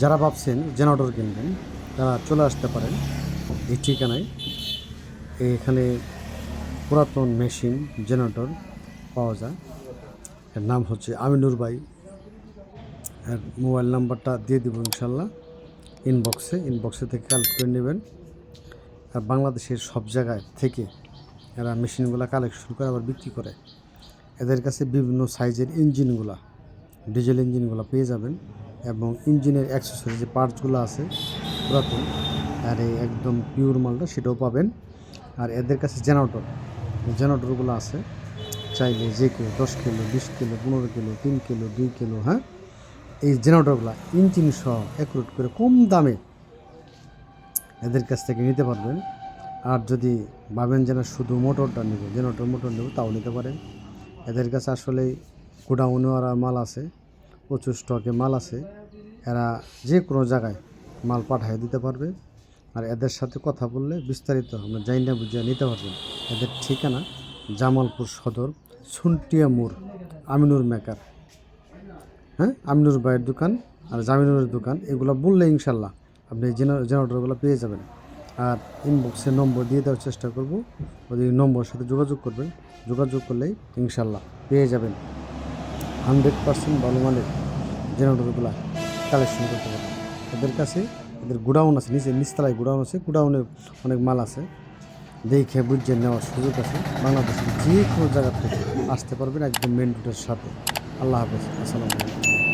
যারা ভাবছেন জেনারেটর কিনবেন, তারা চলে আসতে পারেন এই ঠিকানায়। এখানে পুরাতন মেশিন জেনারেটর পাওয়া যায়। এর নাম হচ্ছে আমিনুর ভাই। এর মোবাইল নাম্বারটা দিয়ে দিব ইনশাল্লাহ। ইনবক্সে ইনবক্সে থেকে কালেক্ট করে নেবেন। আর বাংলাদেশের সব জায়গায় থেকে এরা মেশিনগুলো কালেকশন করে, আবার বিক্রি করে। এদের কাছে বিভিন্ন সাইজের ইঞ্জিনগুলা ডিজেল ইঞ্জিনগুলো পেয়ে যাবেন। এবং ইঞ্জিনের অ্যাক্সেসরি যে পার্টসগুলো আছে, পুরাতন, আর এই একদম পিওর মালটা সেটাও পাবেন। আর এদের কাছে জেনারেটর জেনারেটরগুলো আছে। চাইলে যে কেউ দশ কিলো, বিশ কিলো, পনেরো কিলো, তিন কিলো, দুই কিলো হ্যাঁ? এই জেনারেটরগুলো ইঞ্জিন সহ অ্যাকুরেট করে কম দামে এদের কাছ থেকে নিতে পারবেন। আর যদি ভাবেন যে না, শুধু মোটরটা নেব জেনারেটর মোটর নেব, তাও নিতে পারেন। এদের কাছে আসলে গোডাউনে ওরা মাল আছে। প্রচুর স্টকে মাল আছে। এরা যে কোনো জায়গায় মাল পাঠিয়ে দিতে পারবে। আর এদের সাথে কথা বললে বিস্তারিত আমরা যাই না বুঝিয়ে নিতে পারবেন এদের ঠিকানা জামালপুর সদর সুন্টিয়া মোড়, আমিনুর মেকার। হ্যাঁ? আমিনুর ভাইয়ের দোকান আর জামিনুরের দোকান, এগুলো বললে ইনশাল্লাহ আপনি জেনারেটরগুলো পেয়ে যাবেন। আর ইনবক্সে নম্বর দিয়ে দেওয়ার চেষ্টা করব। ওই নম্বরের সাথে যোগাযোগ করবেন, যোগাযোগ করলেই ইনশাল্লাহ পেয়ে যাবেন। হান্ড্রেড পার্সেন্ট ভালো মানের জেনারেটরগুলো কালেকশন করতে পারে এদের কাছে এদের গোডাউন আছে, নিচে নিচতলায় গোডাউন আছে, গোডাউনে অনেক মাল আছে। দেখে বুঝে নেওয়ার সুযোগ আছে। বাংলাদেশের যে কোনো জায়গা থেকে আসতে পারবেন একদম মেন রোডের সাথে। আল্লাহ হাফেজ, আসসালামু আলাইকুম।